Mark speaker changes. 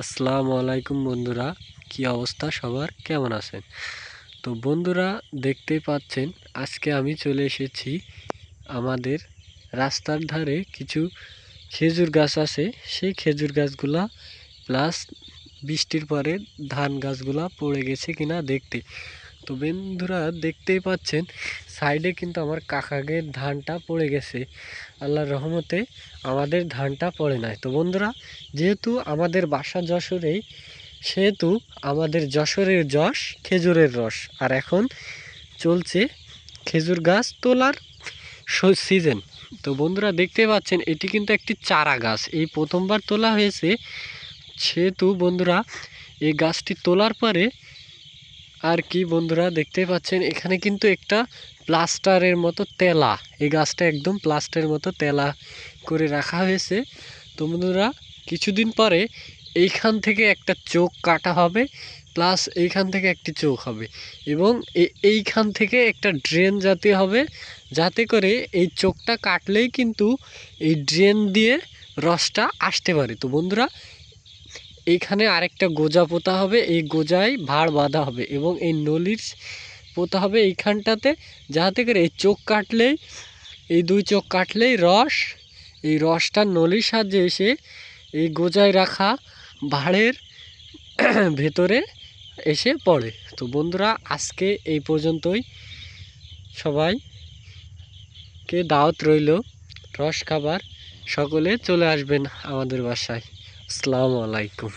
Speaker 1: আসসালামু আলাইকুম বন্ধুরা, কি অবস্থা সবার? কেমন আছেন? তো বন্ধুরা দেখতেই পাচ্ছেন, আজকে আমি চলে এসেছি আমাদের রাস্তার ধারে কিছু খেজুর গাছ আছে। সেই খেজুর গাছগুলা প্লাস বৃষ্টির পরে ধান গাছগুলা পড়ে গেছে কিনা দেখতে। তো বন্ধুরা দেখতেই পাচ্ছেন, সাইডে কিন্তু আমার কাকাগের ধানটা পড়ে গেছে। আল্লাহর রহমতে আমাদের ধানটা পড়ে নাই। তো বন্ধুরা, যেহেতু আমাদের বাসা যশোরেই, সেহেতু আমাদের যশোরের যশ খেজুরের রস। আর এখন চলছে খেজুর গাছ তোলার সিজন তো বন্ধুরা দেখতে পাচ্ছেন, এটি কিন্তু একটি চারা গাছ। এই প্রথমবার তোলা হয়েছে। সেহেতু বন্ধুরা, এই গাছটি তোলার পরে আর কি বন্ধুরা দেখতে পাচ্ছেন, এখানে কিন্তু একটা প্লাস্টারের মতো তেলা, এই গাছটা একদম প্লাস্টারের মতো তেলা করে রাখা হয়েছে। তো বন্ধুরা, কিছুদিন পরে এইখান থেকে একটা চোখ কাটা হবে, প্লাস এইখান থেকে একটি চোখ হবে এবং এইখান থেকে একটা ড্রেন যাতে হবে, যাতে করে এই চোখটা কাটলেই কিন্তু এই ড্রেন দিয়ে রসটা আসতে পারে। তো বন্ধুরা এইখানে আরেকটা গোজা পোতা হবে, এই গোজায় ভাড় বাঁধা হবে এবং এই নলির পোতা হবে এইখানটাতে যাতে করে এই চোখ কাটলেই, এই দুই চোখ কাটলেই রস, এই রসটা নলির সাহায্যে এসে এই গোজায় রাখা ভাড়ের ভেতরে এসে পড়ে। তো বন্ধুরা, আজকে এই পর্যন্তই। সবাইকে দাওয়াত রইল, রস খাবার, সকলে চলে আসবেন আমাদের বাসায়। আসসালামু আলাইকুম।